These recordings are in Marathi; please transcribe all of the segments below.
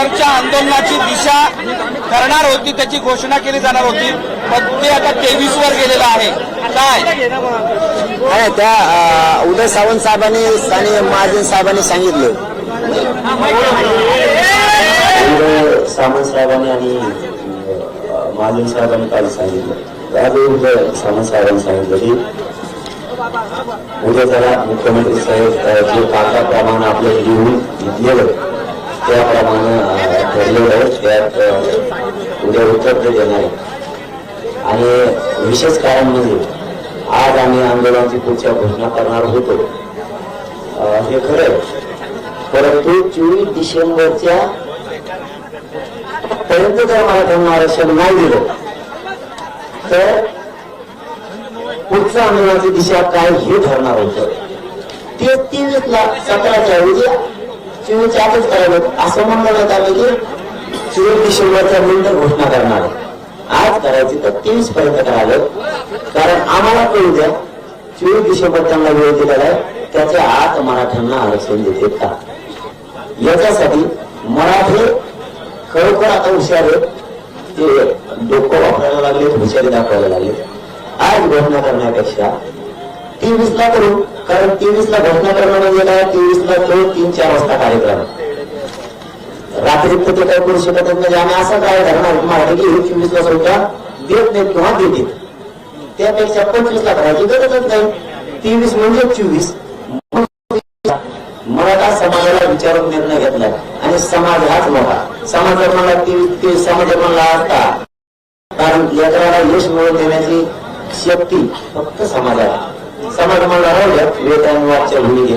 नंतरच्या आंदोलनाची दिशा करणार होती त्याची घोषणा केली जाणार होती पण ते आता तेवीस वर गेलेलं आहे. काय? त्या उदय सावंत साहेबांनी आणि महाजन साहेबांनी सांगितलं. उदय सावंत साहेबांनी आणि महाजन साहेबांनी काल सांगितलं. त्यावेळी उदय सावंत साहेबांनी सांगितलं की उद्या त्याला मुख्यमंत्री साहेब जे कागदाप्रमाणे आपल्याला लिहून घेतलेलं त्याप्रमाणे ठरलेलं आहे. त्यात उद्या उत्तर देणार आहे. आणि विशेष कारण म्हणजे आज आम्ही आंदोलनाची पुढच्या घोषणा करणार होतो. हे खरं आहे. परंतु चोवीस डिसेंबरच्या पर्यंत जर मराठ्यांना आरक्षण नाही दिलं. तर पुढच्या आंदोलनाची दिशा काय हे ठरणार होतं. ते तेवीस सतराच्या ऐवजी चोवीसच्या आतच करायला असं म्हणलं जात आलं की चोवीस डिसेंबरच्या नंतर घोषणा करणार आज करायची तर तेवीस पर्यंत करायला कारण आम्हाला कळू द्या चोवीस डिसेंबर त्यांना वेळ दिलेला आहे. त्याच्या आत मराठ्यांना आरक्षण देते का? याच्यासाठी मराठी खरोखर आता हुशार आहेत. ते डोकं वापरायला लागले हुशारी दाखवायला लागले आज घोषणा करण्यापेक्षा तेवीस ला करू कारण तेवीस ला घोषणा करणं म्हणजे काय तेवीस ला तो तीन चार वाजता कार्यक्रम. रात्री ते काय करू शकत म्हणजे आम्ही असं काय करणार मराठी की चोवीस ला सुद्धा देत नाहीत किंवा देतील त्यापेक्षा पंचवीस ला करायची गरजच नाही. तेवीस म्हणजे चोवीस. मराठा समाजाला विचारून निर्णय घेतलाय आणि समाज हाच मोठा. समाज जर म्हणला तेवीस ते समाज जर म्हणला असता कारण लेकराला यश मिळवून देण्याची शक्ती फक्त समाजाला. समाज म्हणला राहू द्या वेळ आणि वाटच्या भूमिके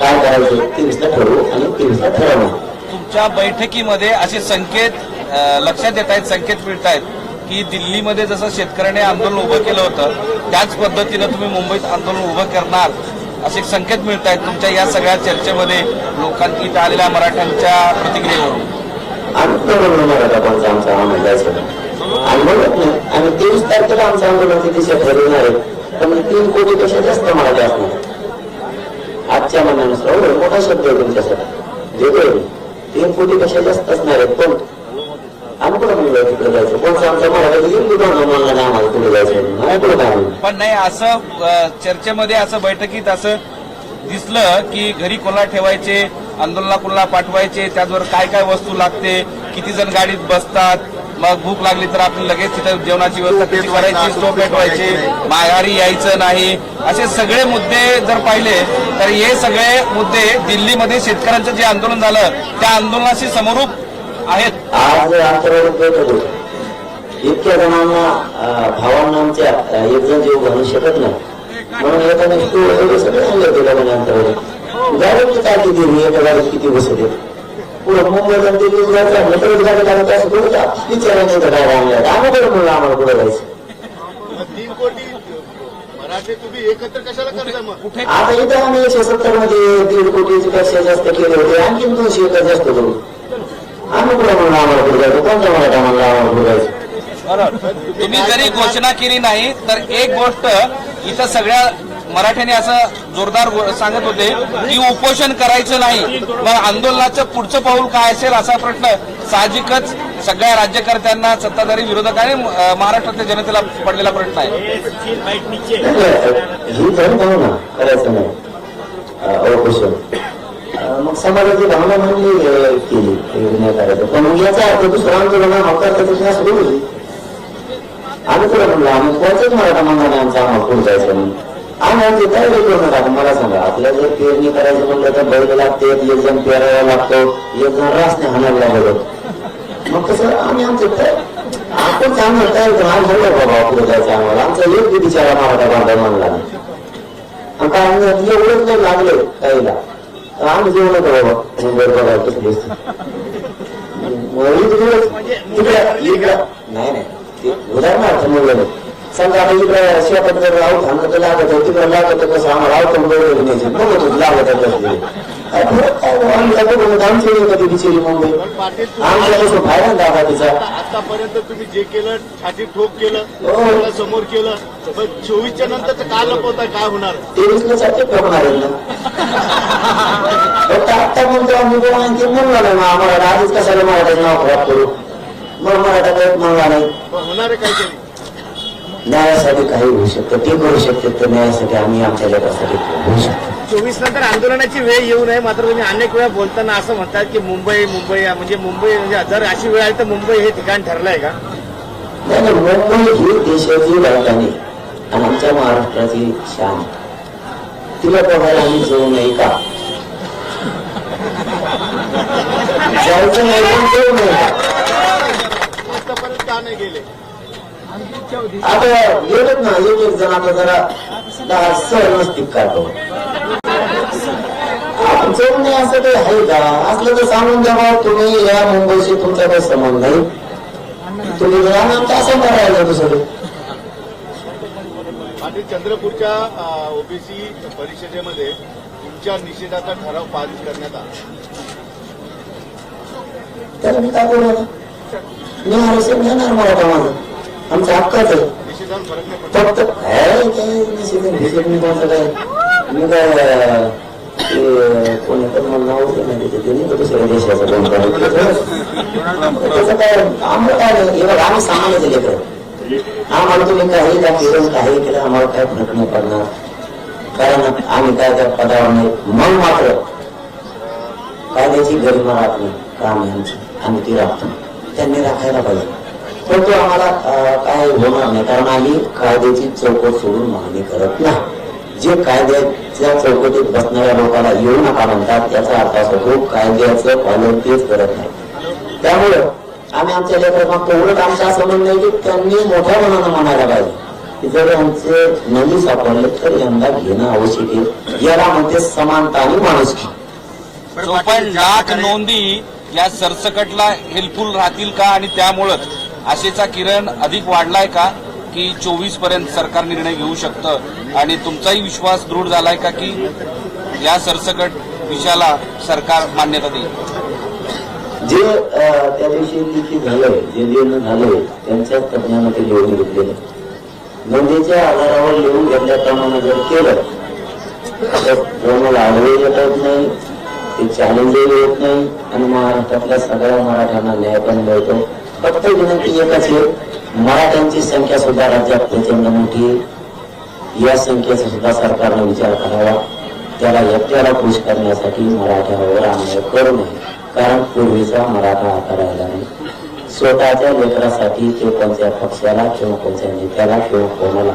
काय करायचं? तेवीसला ठरवू आणि तेवीसला ठरवू. तुमच्या बैठकीमध्ये असे संकेत लक्षात येत आहेत संकेत मिळत आहेत की दिल्लीमध्ये जसं शेतकऱ्याने आंदोलन उभं केलं होतं त्याच पद्धतीनं तुम्ही मुंबईत आंदोलन उभं करणार असे संकेत मिळत आहेत तुमच्या या सगळ्या चर्चेमध्ये लोकांनी इथं आलेल्या मराठ्यांच्या प्रतिक्रियेवरून. आम्ही ठरवलं मराठा आमचा आम्हाला जायचं. आणि नाही. तेवीस तारखेला आमच्या आंदोलनाची दिशा ठरवणार आहे? पण तीन कोटीपेक्षा जास्त मराठी असणार आजच्या मनानुसार मोठा शब्द आहे तुमच्यासाठी. देतोय तीन तीन कोटीपेक्षा जास्त असणार आहेत पण आम्ही कुठं म्हणलं तिकडे जायचं? कोणतं आमच्या नाही आम्हाला जायचं नाही कुठं काय पण नाही असं चर्चेमध्ये असं बैठकीत असं दिसलं की घरी कोणाला ठेवायचे आंदोलना कोल्हा पाठवायचे त्याचवर काय काय वस्तू लागते किती जण गाडीत बसतात मग भूक लागली तर आपण लगेच तिथं जेवणाची व्यवस्था कशी करायची स्टोव पेटवायचे माघारी यायचं नाही. असे सगळे मुद्दे जर पाहिले तर हे सगळे मुद्दे दिल्लीमध्ये शेतकऱ्यांचं जे आंदोलन झालं त्या आंदोलनाशी समरूप आहेत. आज होती. इतक्या जणांना भावांना आमच्या अं, एक जण जीव घालू शकत नाही. म्हणून एखाद्या तू एवढे सगळे सांगत म्हणजे अंतरावर गाडीची काय किती एका गाडीत किती बसत पुढे कुठं जायचं. तीन कोटी मराठी तुम्ही एकत्र कशाला करता मग? कुठे आता इथं आम्ही एकशे सत्तरमध्ये दीड कोटीची पेक्षा जास्त केले होते आणखी दोनशे एकर जास्त करू. आम्ही कुठं म्हणलं आम्हाला जायचं? कोणत्या मराठा म्हणलं आम्हाला बरोबर तुम्ही जरी घोषणा केली नाही तर एक गोष्ट इथं सगळ्या मराठ्याने असं जोरदार सांगत होते की उपोषण करायचं नाही मग आंदोलनाचं पुढचं पाऊल काय असेल असा प्रश्न साहजिकच सगळ्या राज्यकर्त्यांना सत्ताधारी विरोधकांनी महाराष्ट्रातल्या जनतेला पडलेला प्रश्न आहे. मग समाजाची भावना म्हणली केली पण मग याचा अर्थ दुसरं आंदोलन होकार त्याची असं बोलू आम्ही तुला म्हणलं आम्ही त्याच मराठा म्हणणार आमचा आम्हाला पुढे जायचं म्हणून आम्ही आमची तयारी करू नका मला सांगा आपल्याला जर पेरणी करायचं म्हणलं तर बैल लागते एक जण पेरायला लागतो. एक जण रासने हाणायला लागतो मग कसं? आम्ही आमचं काय आपण चांगलं तयार करून आम्ही म्हणलं बाबा पुढे जायचं आम्हाला. आमचा एक बी बिचारा मराठा बांधा म्हणला. नाही आणि काय आम्ही एवढंच नाही लागलं काहीला तर आम्ही जेवण नका बाबा? मुंबईत बघा कसं नाही नाही. उदाहरणार्थ म्हणलं नाही समजा आता इकडे शेतात जर राहू खाणं तर लागत आहे तिकडे लागत कसं आम्हाला आवतं बरोबर न्यायचं बघत होत लागत आहे बघत आमची कधी बिचारी मुंबई? आमच्या तुम्ही कसं फायदा दादा तिचा. आतापर्यंत तुम्ही जे केलं छाती ठोक केलं हो. समोर केलं चोवीसच्या नंतर काय लपवता काय होणार? तेवीसला साठी ठोकणार आहे ना. फक्त आत्ता म्हणतो आम्ही बघा आणखी म्हणून आलं ना आम्हाला आधीच कशाला मराठाचं नाव खराब करू? मग मराठा काही नाही पण होणार आहे काहीतरी. न्यायासाठी काही होऊ शकतं. ते करू शकते तर न्यायासाठी आम्ही आमच्या लेखासाठी होऊ शकतो. चोवीस नंतर आंदोलनाची वेळ येऊ नये मात्र तुम्ही अनेक वेळा बोलताना असं म्हणतात की मुंबई मुंबई म्हणजे मुंबई म्हणजे जर अशी वेळ आली तर मुंबई हे ठिकाण ठरलंय का? नाही मुंबई ही देशाची राजधानी आणि आमच्या महाराष्ट्राची शान. तिला बघायला आम्ही जाऊ नये का? जायचं नाही जाऊ नये का? आतापर्यंत का नाही गेले? आता गेलेत ना एक एक जण आता जरा दहा सर नसतील का तो? आपण जाऊ नये असं काही आहे का? असलं तर सांगून द्या बा, तुम्ही या मुंबईशी तुमचा काही संबंध नाही तुम्ही जरा आमचा असं करायला दुसरं पाटील चंद्रपूरच्या ओबीसी परिषदेमध्ये तुमच्या निषेधाचा ठराव पारित करण्यात आला. त्याला मी आरक्षण घेणार मराठा माझं. आमचा हक्कच. आहे निषेधावर फक्त काय काय निषेध कोणतं काय मी काय ते कोणी पण मला नाव होते ना तर दुसऱ्या देशाचं कोण त्याचं काय आम्हाला काय नाही हे बघा आम्ही सामान्य लेकर आम्हाला तुम्ही काही का केलं काही केलं आम्हाला काय फरक नाही पडणार. कारण आम्ही काय त्या पदावर नाही. मग मात्र कायद्याची गरिमा राहत नाही काम आहे आमची. आम्ही ती राखतो. त्यांनी राखायला पाहिजे. पण तो आम्हाला काय होणार नाही कारण आम्ही कायद्याची चौकट सोडून मागणी करत नाही. जे कायद्याच्या चौकटीत बसणाऱ्या लोकांना येऊ नका म्हणतात याचा अर्थ असतो तो कायद्याचं पालन तेच करत नाही. त्यामुळं आम्ही आमच्या लेकर मागतो आमचं असं म्हणणं आहे की त्यांनी मोठ्या मनानं म्हणायला पाहिजे की जर आमचे नदी सापडले तर यंदा घेणं आवश्यक आहे. याला म्हणते समानता आणि माणुसकी. चोपन्न लाख नोंदी या सरसकटला हेल्पफुल राहतील का? आणि त्यामुळं आशेचा किरण अधिक वाढलाय का? की चोवीसपर्यंत सरकार निर्णय घेऊ शकतं? आणि तुमचाही विश्वास दृढ झालाय का की या सरसकट विषयाला सरकार मान्यता देईल? जे त्या दिवशी लिखित झालंय जे लिहिणं झालंय त्यांच्याच तज्ञामध्ये लिहून घेतलेलं नोंदीच्या आधारावर लिहून घेतल्याप्रमाणे जर केलं तर कोणाला आडवे येत नाही ते चॅलेंजही येत नाही आणि महाराष्ट्रातल्या सगळ्या मराठ्यांना न्याय पण मिळतो. फक्त विनंती एकच आहे. मराठ्यांची संख्या सुद्धा राज्यात प्रचंड मोठी या संख्येचा सुद्धा सरकारनं विचार करावा. त्याला एकट्याला खुश करण्यासाठी मराठ्यावर अन्याय करू नये. कारण पूर्वीचा मराठा आता राहिला नाही. स्वतःच्या लेकरासाठी ते कोणत्या पक्षाला किंवा कोणत्या नेत्याला किंवा कोणाला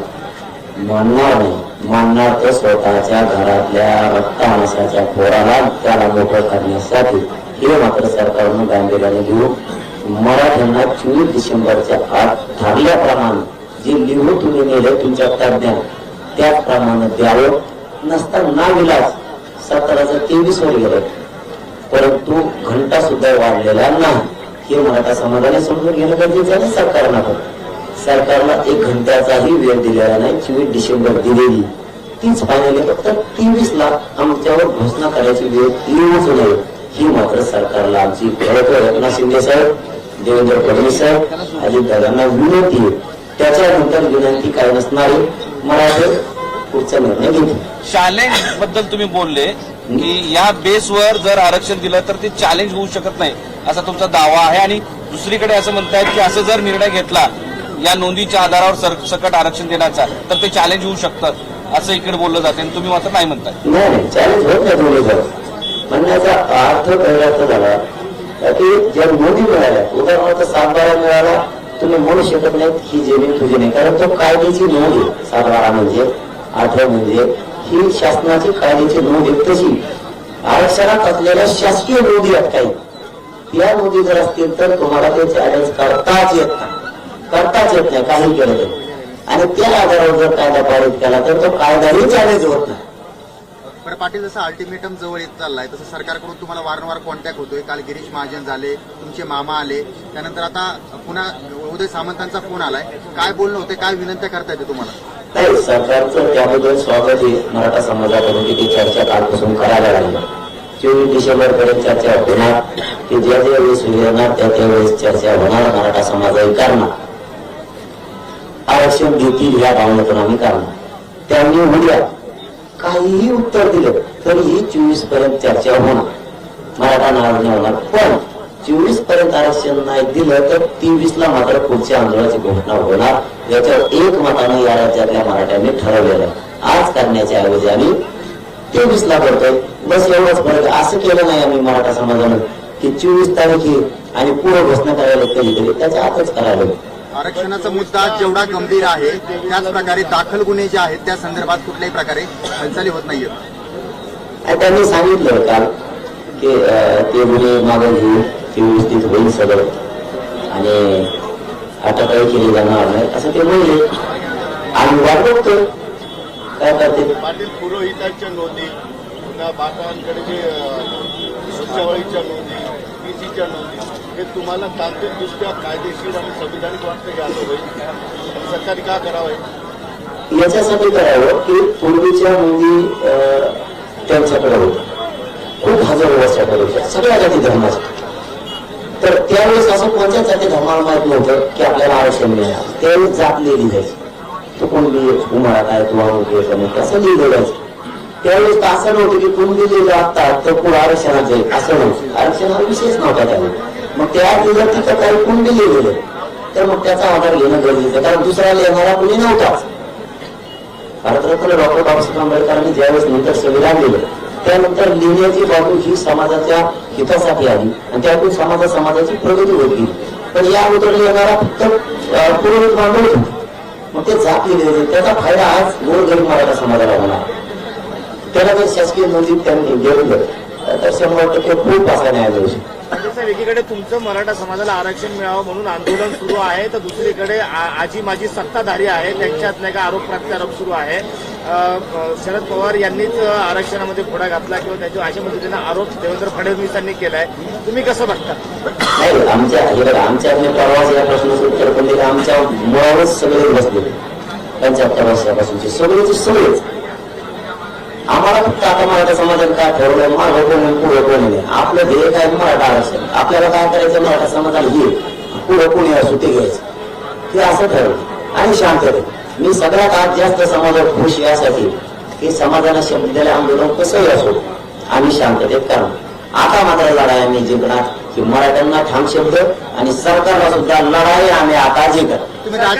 मानणार नाही. मानणार तर स्वतःच्या घरातल्या रक्तामासाच्या पोराला त्याला मोठं करण्यासाठी हे मात्र सरकारनं गांभीर्याने घेऊन मराठ्यांना चोवीस डिसेंबरच्या आत ठरल्याप्रमाणे जे लिहून तुम्ही नेलं तुमच्या तज्ञान त्याचप्रमाणे द्यावं नसता ना विलास सतराचं तेवीस वर गेलं. परंतु घंटा सुद्धा वाढलेला नाही. हे मराठा समाजाने समजून घेणं गरजेचं आहे सरकारनं पण सरकारला एक घंट्याचाही वेळ दिलेला नाही चोवीस डिसेंबर दिलेली. तीच फायनली फक्त तेवीस लाख आमच्यावर घोषणा करायची वेळ येऊच नये. ही मात्र सरकारला आमची खरं एकनाथ शिंदे साहेब देवेंद्र फडणवीस साहेब अजित दादांना विनंती आहे. त्याच्यानंतर विनंती काय नसणार आहे मराठे पुढचा निर्णय घेतील. चॅलेंजबद्दल तुम्ही बोलले की या बेसवर जर आरक्षण दिलं तर ते चॅलेंज होऊ शकत नाही असा तुमचा दावा आहे. आणि दुसरीकडे असं म्हणतायत की असं जर निर्णय घेतला या नोंदीच्या आधारावर सरसकट आरक्षण देण्याचा तर ते चॅलेंज होऊ शकतं असं इकडे बोललं जाते. आणि तुम्ही मात्र नाही म्हणताय. नाही चॅलेंज होत नाही म्हणण्याचा अर्थ झाला का की ज्या नोंदी मिळाल्या उदाहरणार्थ सातबारा मिळाला तुम्ही म्हणू शकत नाहीत ही जमीन तुझी नाही. कारण तो कायद्याची नोंद आहे. सातबारा म्हणजे आठव्या म्हणजे ही शासनाची कायद्याची नोंद आहे. तशी आरक्षणात असलेल्या शासकीय नोंदी आहेत काही. या नोंदी जर असतील तर तुम्हाला ते चॅलेंज करताच येत नाही. करताच येत नाही. काही केलं आणि त्या आधारावर जर कायदा पारित केला तर तो कायदाही चॅलेंज होत नाही. बरं पाटील जसं अल्टिमेटम जवळ येत चाललाय तसं सरकारकडून तुम्हाला वारंवार कॉन्टॅक्ट होतोय. काल गिरीश महाजन झाले तुमचे मामा आले. त्यानंतर आता पुन्हा उदय सामंतांचा फोन आलाय. काय बोलणं होते काय विनंत्या करता येते तुम्हाला? नाही सरकारचं त्याबद्दल स्वागत आहे मराठा समाजाकडून की ती चर्चा कालपासून करायला लागली. चोवीस डिसेंबर पर्यंत चर्चा होणार. की ज्या ज्या वेळेस येणार त्या त्यावेळेस चर्चा होणार मराठा समाजाही करणार. आरक्षण देतील या भावनेतून आम्ही करणार. त्यांनी उद्या काहीही उत्तर दिलं तरीही चोवीसपर्यंत चर्चा होणार. मराठा नाराज होणार. पण चोवीसपर्यंत आरक्षण नाही दिलं तर तेवीस ला मात्र पुढच्या आंदोलनाची घोषणा होणार. याच्यावर एक मतानं या राज्यातल्या मराठ्यांनी ठरवलेलं आहे. आज करण्याच्या ऐवजी आम्ही तेवीस ला करतोय. बस एवढंच फरक. असं केलं नाही आम्ही मराठा समाजानं की चोवीस तारीख आणि पुढे घोषणा करायला कधीतरी त्याच्या आतच करायला आरक्षणाचा मुद्दा जेवढा गंभीर आहे त्याच प्रकारे दाखल गुन्हे जे आहेत त्या संदर्भात कुठल्याही प्रकारे हालचाली होत नाहीये आणि त्यांनी सांगितलं काल की ते गुन्हे मागे घेऊ ते व्यवस्थित होईल सगळं आणि अटकही केली जाणार नाही असं ते म्हणले आम्ही वाट बघतोय काय करते पाटील पुरोहितांच्या नोंदी पुन्हा बाटांकडे जे नोंदी पीसीच्या नोंदी. हे तुम्हाला तांत्रिकदृष्ट्या कायदेशीर आणि संविधानिक वाटतं की असं होईल. सरकारी का करावं हे? याच्यासाठी करावं की पूर्वीच्या नोंदी त्यांच्याकडे होत्या. खूप हजार वर्षाकडे होत्या. सगळ्या जाती धर्माच्या. तर त्यावेळेस असं कोणत्या जाती धर्माला माहीत नव्हतं की आपल्याला आरक्षण मिळणार त्यावेळेस जात लिहिली जायची तू कोणती उमाळा काय? तुम्हाला अमुक आहे तमुक असं लिहिलं जायचं. त्यावेळेस असं नव्हतं की कुणबी लिहिलं आता तर पुढे आरक्षणाचे असं नव्हतं. आरक्षणाला विशेष नव्हता त्यावेळी. मग त्या जर तिथं काही कुंडी लिहिलेलं तर मग त्याचा आधार घेणं गरजेचं कारण दुसरा लिहिणारा कुणी नव्हताच भारतरत्न डॉक्टर बाबासाहेब आंबेडकरांनी ज्यावेळेस नंतर संविधान लिहिलं त्यानंतर लिहिण्याची बाजू ही समाजाच्या हितासाठी आली. आणि त्यातून समाजा समाजाची प्रगती होत गेली. पण या अगोदर येणारा फक्त पुरोहित मांडवत मग ते जात लिहिले होते. त्याचा फायदा आज गोरगरीब मराठा समाजाला होणार. त्याला जर शासकीय नोंदीत त्यांनी घेतलं तर शंभर टक्के खूप असा न्याय मिळू शकतो म्हणजे साहेब एकीकडे तुमचं मराठा समाजाला आरक्षण मिळावं म्हणून आंदोलन सुरू आहे तर दुसरीकडे आजी माझी सत्ताधारी आहे त्यांच्यात नाही का आरोप प्रत्यारोप सुरू आहे. शरद पवार यांनीच आरक्षणामध्ये पुढा घातला किंवा त्याच्या अशा पद्धतीने आरोप देवेंद्र फडणवीसांनी केलाय. तुम्ही कसं बघता? नाही आमच्या आमच्या प्रवास या प्रश्नाचं उत्तर पण आमच्या मुळावरच सगळे बसले पंच्याहत्तर वर्षापासूनचे सगळेचे सगळेच. आम्हाला फक्त आता मराठा समाजात काय ठरवलंय मागं कोणी पुढे कोणी नाही आपलं ध्येय काय मराठा आरक्षण. आपल्याला काय करायचं मराठा समाजाला घे पुढे कोणी असू ते घ्यायचं? हे असं ठरवलं. आणि शांतते मी सगळ्यात आज जास्त समाजात खुश यासाठी की समाजाला शब्द आंदोलन कसंही असो आम्ही शांततेत करणार आता मात्र लढाई आम्ही जिंकणार. की मराठ्यांना ठाम शब्द आणि सरकारला सुद्धा लढाई आम्ही आता जिंकणार. राज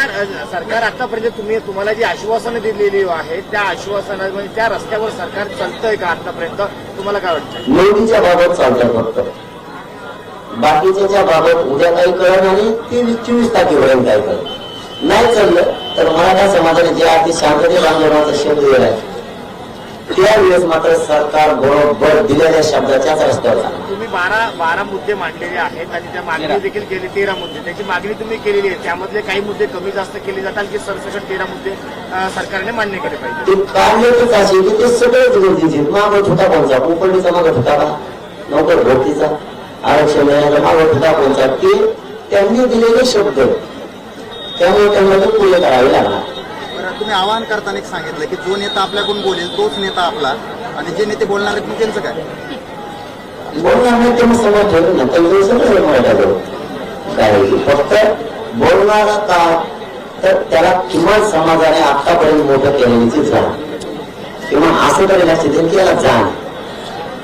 सरकार आतापर्यंत तुम्ही तुम्हाला जी आश्वासनं दिलेली आहे त्या आश्वासना म्हणजे त्या रस्त्यावर सरकार चालतंय का आतापर्यंत? तुम्हाला काय वाटतं? नोंदीच्या बाबत चालतं फक्त. बाकीच्या बाबत उद्या काही कळण आणि ते चोवीस तारखेपर्यंत काय कळलं. नाही चाललं तर मराठा समाजाने जे अगदी शांततेत आंदोलनाचा शब्द दिलाय त्यावेळेस मात्र सरकार बरोबर दिलेल्या शब्दाच्याच रस्त्यावर. तुम्ही बारा बारा मुद्दे मांडलेले आहेत आणि त्या मागणी देखील केली तेरा मुद्दे. त्याची मागणी तुम्ही केलेली आहे. त्यामधले काही मुद्दे कमी जास्त केले जातात की सरसकट तेरा मुद्दे अं, सरकारने मान्य केले पाहिजे? ते कार्यच असे की ते सगळेच गरजेचे. मागत होता कोणचा? कोकणीचा मागत होता का? नोकर भरतीचा? आरक्षण देण्याचा मागत होता कोणचा? ते त्यांनी दिलेले शब्द. त्यामुळे त्यांना ते पूर्ण करावे लागणार. तुम्ही आवाहन करताना एक सांगितलं की जो नेता आपल्याकडून बोलेल तोच नेता आपला. आणि जे नेते बोलणार आहेत त्यांचं काय? नाही. फक्त बोलणारा का तर त्याला किमान समाजाने आतापर्यंत मोठं केल्याची जाण. किंवा असं तरी लक्ष देईल की याला जाण.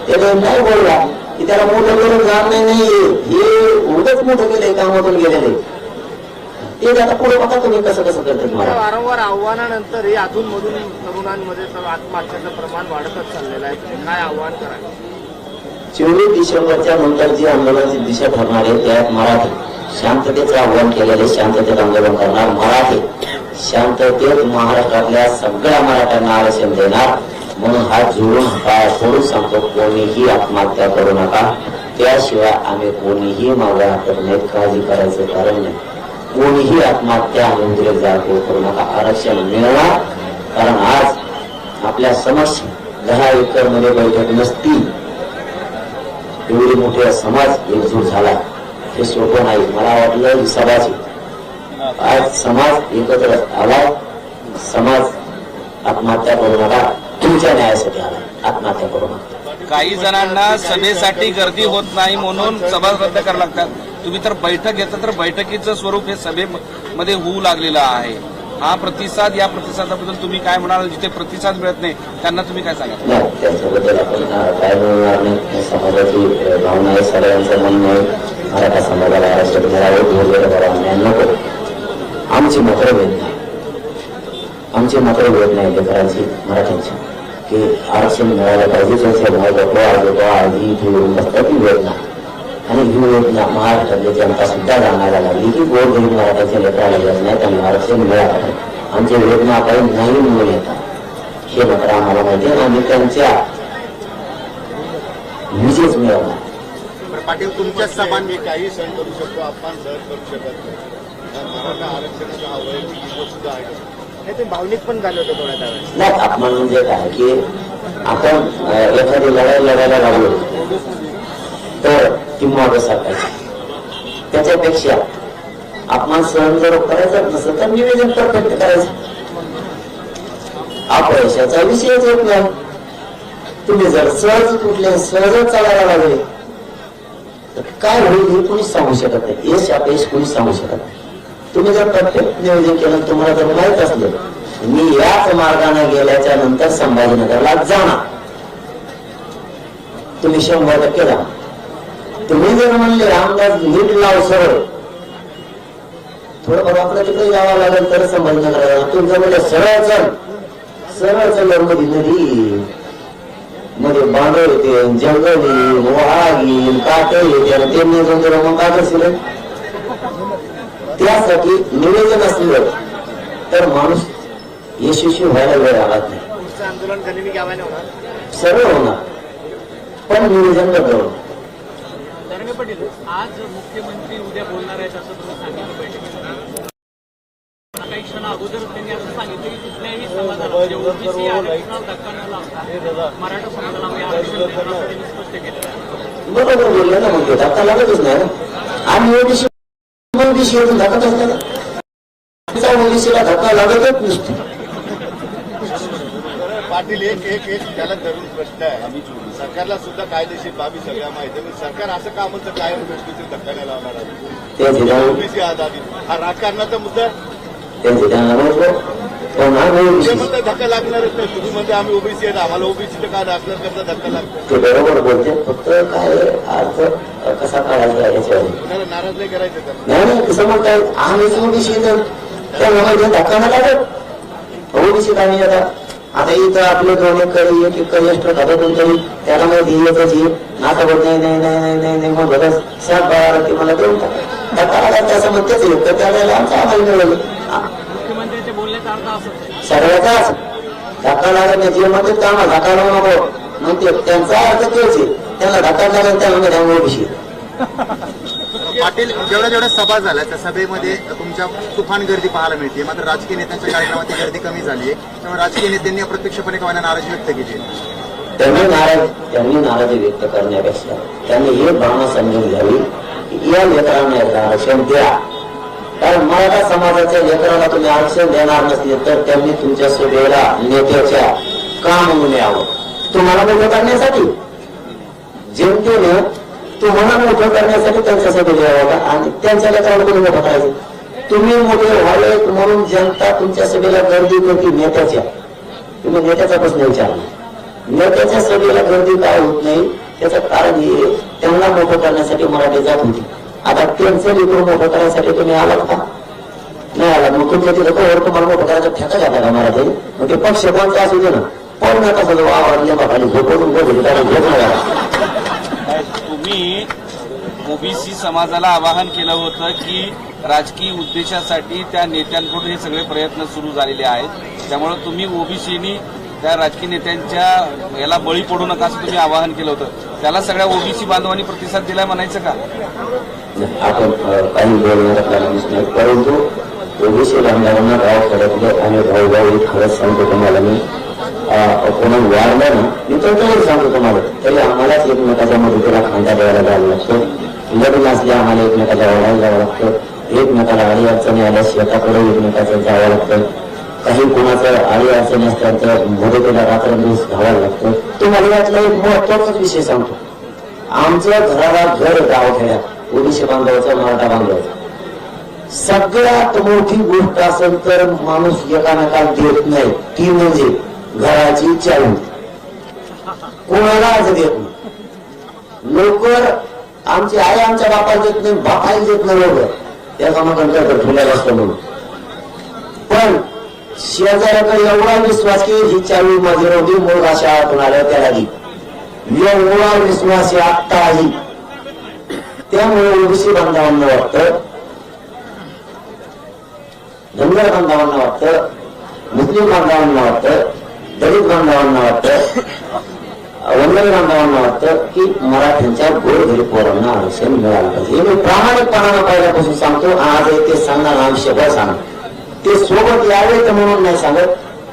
त्याला नाही बोलला की त्याला मोठं करून जाण नाही. हे उगच मोठं केलंय कामातून गेलेले. ते आता पुढे बघा तुम्ही कसं कसं करतात मला वारंवार आव्हानानंतर हे अधून मधून तरुणांमध्ये तर आत्महत्याचं प्रमाण वाढतच चाललेलं आहे. काय आव्हान कराल? चोवीस डिसेंबरच्या नंतर जी आंदोलनाची दिशा ठरणार आहे त्यात मराठी शांततेचं आव्हान केलेले शांततेत आंदोलन करणार मराठी. शांततेत महाराष्ट्रातल्या सगळ्या मराठ्यांना आरक्षण देणार. म्हणून हात जोडून पाय सोडून सांगतो कोणीही आत्महत्या करू नका. त्याशिवाय आम्ही कोणीही मागे हटत नाहीत काळजी करायचं कारण नाही. कोणीही आत्महत्या मंदिर उद्रेक जाळपोळ करू नका आरक्षण मिळणार. कारण आज आपल्या समक्ष दहा एकरमध्ये बैठक नसती एवढी मोठे समाज एकजूट झाला. हे सोपं नाही. मला वाटलं ही सभाच आज समाज एकत्र आलाय समाज आत्महत्या करू नका. तुमच्या न्यायासाठी आलाय आत्महत्या करू नका. काही जणांना सभेसाठी गर्दी होत नाही म्हणून सभा रद्द करावी लागतात. तुम्ही तर बैठक घेता तर बैठकीचं स्वरूप हे सभेमध्ये होऊ लागलेलं आहे. हा प्रतिसाद या प्रतिसादाबद्दल तुम्ही काय म्हणाल जिथे प्रतिसाद मिळत नाही त्यांना तुम्ही काय सांगा नाही त्याच्याबद्दल आपण काय बोलणार नाही. समाजाची भावना आहे सगळ्यांचं म्हणणं आहे. मराठा समाजाला आरक्षण मिळावं वगैरे करा अन्याय नको. आमची मात्र वेद नाही. आमची मात्र वेद नाही लेकरांची मराठ्यांची. की आरक्षण मिळायला पाहिजे त्यांचे भाव बघतो आज होतो आधी इथे येऊन बसतात ती वेदना आणि ही योजना महाराष्ट्रातली जनता सुद्धा जाणायला लागली की गोरगरीब मराठ्याच्या लेकराला येत नाही त्यांना आरक्षण मिळालं आमची वेदना काही नाही म्हणून येतात. हे मात्र आम्हाला माहिती आहे. आणि त्यांच्या विजयच मिळवला पाटील तुमच्या मी काही सण करू शकतो आपण सहन करू शकत नाही. कारण मराठा आरक्षणाचा वैयक्तिक सुद्धा आहे ते भावनिक पण झाले होते थोड्या नाही अपमान म्हणजे काय? की आपण एखादी लढाई लढायला लागलो. तर किंवा मागं त्याच्यापेक्षा आपण सहन जर करायचं नसेल तर निवेदन परफेक्ट करायचं. अपयशाचा विषयच होत नाही. तुम्ही जर सहज कुठले सहजच चालायला लागले तर काय होईल हे कोणी सांगू शकत नाही. यश अपयश कोणी सांगू शकत नाही. तुम्ही जर परफेक्ट नियोजन केलं तुम्हाला जर माहीत असलं मी याच मार्गाने गेल्याच्यानंतर संभाजीनगरला जाणार. तुम्ही शंभर टक्के जाणार. तुम्ही जर म्हणले रामदास नीट लाव सरळ. थोडं आपलं तिकडे यावं लागेल तर संभाजीनगरला जर म्हणले सरळ चल. सरळ चलमध्ये नदी मध्ये बांधव येते जंगल येईल वाघ येईल काटे येते आणि ते नियोजन जर मग काय करशील त्यासाठी निवेदन असलं तर माणूस यशस्वी व्हायला वेळ लागत नाही. होणार. सरळ होणार. पण निवेदन बदलवणार धरणे पाटील. आज मुख्यमंत्री उद्या बोलणार आहेत असं तुम्ही सांगितलं बैठकीत काही क्षण अगोदर त्यांनी असं सांगितलं की कुठल्याही समाजाला म्हणजे ओबीसी आरक्षणाला धक्का न लावता मराठा समाजाला आम्ही आरक्षण देणार असं त्यांनी स्पष्ट केलं आहे. बरोबर बोलले ना मग ते धक्का लागतच नाही आम्ही ओबीसी ओबीसी येऊन धक्का ओबीसीला धक्का लागतच नसतो. पाटील एक एक एक त्याला धरून प्रश्न आहे. सरकारला सुद्धा कायदेशीर बाबी सगळ्या माहिती आहे. पण सरकार असं का म्हणतं कायम गोष्टीचे धक्का नाही लावणार आहे? ओबीसी आजादी हा राजकारणाचा मुद्दा. ते आम्ही म्हणतात धक्का लागणारच नाही. तुम्ही म्हणता आम्ही ओबीसी आहेत. आम्हाला ओबीसी का दाखल करता धक्का लागतो? बरोबर बोलते. फक्त काय अर्थ कसा काढायचा याच्यावर? नाराज नाही करायचं नाही नाही कसं म्हणताय आम्हीच ओबीसी त्या माहिती धक्का नाही लागत. ओबीसी आम्ही येतात आता इथं आपले दोन एकर एक एक्स्ट्रा खातं कोणतरी त्याला माहिती येतच येईल आता बोल नाही नाही नाही नाही नाही नाही मग बघा सात बारा ते मला देऊन टाका. असं म्हणतेच येईल तर त्यावेळेला आमचं आम्हाला मिळवलं असं. सगळ्याचाच धक्का लागत जे म्हणते त्यांना धक्का लावू नको. मग ते त्यांचा अर्थ तेच आहे. त्यांना धक्का लागत त्याला त्यामुळे ओबीसी पाटील जेवढ्या जेवढ्या सभा झाल्या त्या सभेमध्ये तुमच्या तुफान गर्दी पाहायला मिळते मात्र राजकीय नेत्यांच्या कार्यक्रमाची गर्दी कमी झाली आहे त्यामुळे राजकीय नेत्यांनी अप्रत्यक्षपणे कवायला नाराजी व्यक्त केली त्यांनी नाराज त्यांनी नाराजी व्यक्त करण्यापेक्षा त्यांनी हे भावना समजून घ्यावी या लेकरांना एकदा आरक्षण द्या. कारण मराठा समाजाच्या लेकराला तुम्ही आरक्षण देणार नसले तर त्यांनी तुमच्या सभेला नेत्याच्या का म्हणून यावं तुम्हाला मोठं करण्यासाठी. जनतेनं तुम्हाला मोठं करण्यासाठी त्यांच्यासाठी यावं होता आणि त्यांच्या लेकराला तुम्ही मोठं करायचं तुम्ही मोठे व्हावे म्हणून जनता तुमच्या सभेला गर्दी करते नेत्याच्या. तुम्ही नेत्याचा प्रश्न विचारला. नेत्याच्या सभेला गर्दी काय होत नाही त्याचं कारण हे त्यांना मोठं करण्यासाठी मराठी जात होती. आता त्यांचं लेकरं मोठं करण्यासाठी तुम्ही आलात का? नाही आला मग तुमच्या तिथं कवर तुम्हाला मोठं करायचा ठेका घातला का मराठी मग ते पक्ष कोणता असू दे ना. पण ना तसं आवडले खाली झोपवून बघितलं कारण झोप तुम्ही ओबीसी समाजाला आवाहन केलं होतं की राजकीय उद्देशासाठी त्या नेत्यांकडून हे सगळे प्रयत्न सुरू झालेले आहेत. त्यामुळे तुम्ही ओबीसीनी त्या राजकीय नेत्यांच्या याला बळी पडू नका असं तुम्ही आवाहन केलं होतं. त्याला सगळ्या ओबीसी बांधवांनी प्रतिसाद दिलाय म्हणायचं का? आपण काही बोलणार आपल्याला परंतु ओबीसी बांधवांना गाव खडकले आणि भाऊ भाऊ खरंच सांगतो तुम्हाला मी. कोणाला वाढलं ना मी तर तरी सांगतो तुम्हाला तरी आम्हालाच एकमेकाच्या मदतीला खांदा द्यायला जावं लागतो. लग्न असले आम्हाला एकमेकाच्या वाढायला जावं लागतं. एकमेकाला आळी अडचणी आल्या शेताकडे एकमेकाचं जावं लागतं. काही कोणाचं आळी अडचणी असतात तर मदतीला रात्रंदिवस घालावं लागतं. तुम्हाला यातला एक महत्वाचाच विषय सांगतो. आमचं घराला घर गावखेड्यात ओडिशा बांधवायचं मराठा बांधवायचं सगळ्यात मोठी गोष्ट असेल तर माणूस एकामेकाला देत नाही. ती म्हणजे घराची चावी कोणालाच देत नाही. लोक आमची आई आमच्या बापाला देत नाही बापाला देत नाही लोक त्याचा मग ठुल्याला असतो म्हणून. पण शेजाऱ्याकडे एवढा विश्वास की ही चावी माझी नव्हती अशा शाळातून आल्या त्याला दी एवढा विश्वास आहे. त्यामुळे ओबीसी बांधवांना वाटतं धनगर बांधवांना वाटतं मुस्लिम बांधवांना वाटतं दलित बांधवांना वाटतं वंदर बांधवांना वाटतं की मराठ्यांच्या गोरगरीब पोरांना आरक्षण मिळालं पाहिजे. मी प्रामाणिकपणानं पहिल्यापासून सांगतो आज हे ते सांगणार आयुष्यभर सांग ते सोबत यावे तर म्हणून नाही सांगत.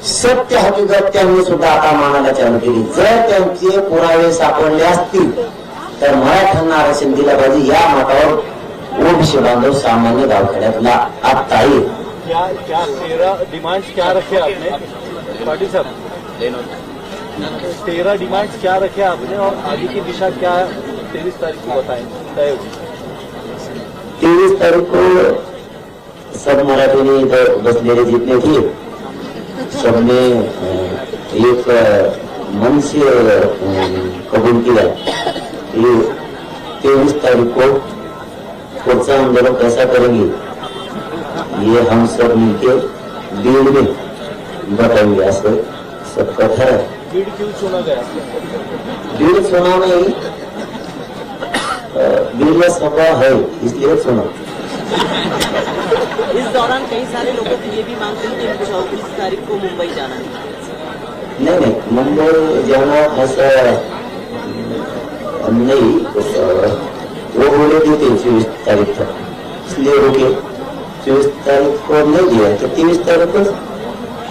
सत्य हकीकत त्यांनी सुद्धा आता मानायला चालू केली. जर त्यांचे पुरावे सापडले असतील तर मराठ्यांना आरक्षण दिलं पाहिजे. या मतावर ओबीसी बांधव सामान्य गावखेड्यातला आत्ताही क्या क्या क्या रखे आपने? पाटील साहब. तेरह डिमांड्स क्या रखे आपने और आगे की दिशा क्या तेईस तारीख को बताएँ। तय तेईस तारीख को सब मराठी ने इधर बसलेले जितने थे, सबने एक मन से कबूल किया। कि तेईस तारीख को पुढचा आंदोलन कैसा करेंगे, ये हम सब मिलके बीड में बताएँगे असं सबका था बीड क्यों चुना गया? नहीं में सभा है इसलिए सुना इस दौरान कई सारे लोगों की ये भी मांग थी कि चौबीस तारीख को मुंबई जाना है। नहीं नहीं मुंबई जाना ऐसा नहीं वो बोले थे चौबीस तारीख तक। इसलिए रुके चौबीस तारीख को नहीं गया तो तेईस तारीख को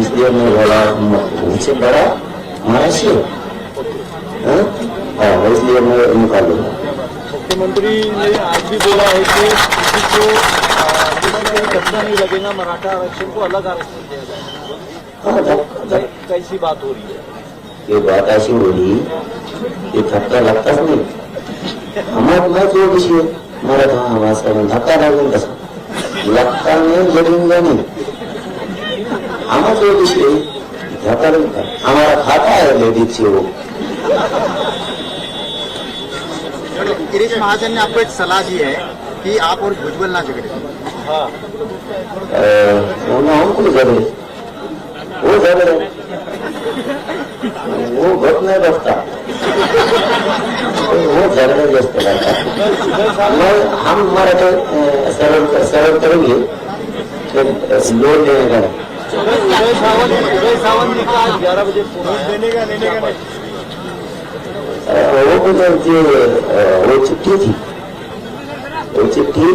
इसलिए मैं बोला "म- उनसे बड़ा महाराष्ट्र है हाँ? हाँ? इसलिए मैं निकाल मुख्यमंत्री ने आज भी बोला है कि किसी को किसी धक्का नहीं लगेगा मराठा आरक्षण को अलग आरक्षण दिया जाएगा। हाँ कैसी बात हो रही है? ये बात अशी होली ये धक्का लागताच नाही। आम्हाला माहिती हो आहे मराठा भाषा धक्का कसा लागता नाही लगेंगा नहीं आम्हाला तो कशी आहे धक्का लागेल का हमारा खाता है लेडीज से वो गिरीश महाजन ने आपको एक सलाह दी है कि आप और भुजबल ना झगड़े। हाँ। अ, वो हमको झगड़े। वो झगड़े। वो घट नहीं बसता वो झगड़े जास्त करतात मग हम मराठी अ, सरळ सरळ करेंगे। तो लोन लेने का। नहीं। ग्यारह बजे देने का लेने का नहीं वो चिट्ठी थी वो चिट्ठी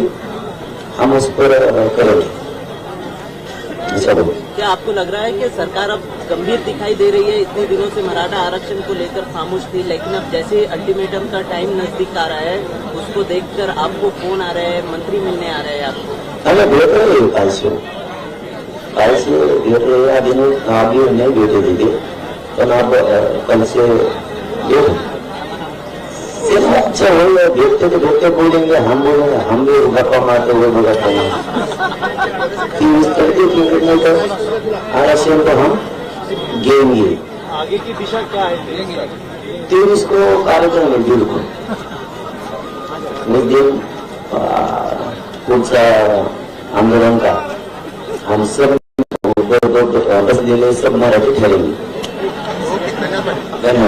हम उस पर करेंगे क्या आपको लग रहा है कि सरकार अब गंभीर दिखाई दे रही है? इतने दिनों से मराठा आरक्षण को लेकर खामोश थी, लेकिन अब जैसे अल्टीमेटम का टाइम नज़दीक आ रहा है, उसको देखकर आपको फ़ोन आ रहे हैं? मंत्री मिलने आ रहे हैं आपको। हमें भेट रहे हैं काल से काल से भेट रहे हैं अभी नहीं अभी नहीं भेटे दीदी पण अब अ, कल से भेट चलो अच्छा हो गया देखते तो देखते बोलेंगे हम बोलेंगे हम भी गप्पा मारते हुए भी गप्पा मारते तीस करके क्योंकि नहीं तो आरक्षण को हम गेंगे। आगे की दिशा क्या है? तेईस तारीख तेईस को कार्यक्रम है बिल्कुल उस दिन अ, पुढचा आंदोलन का हम सब बसलेले सब मराठी ठरेल धन्यवाद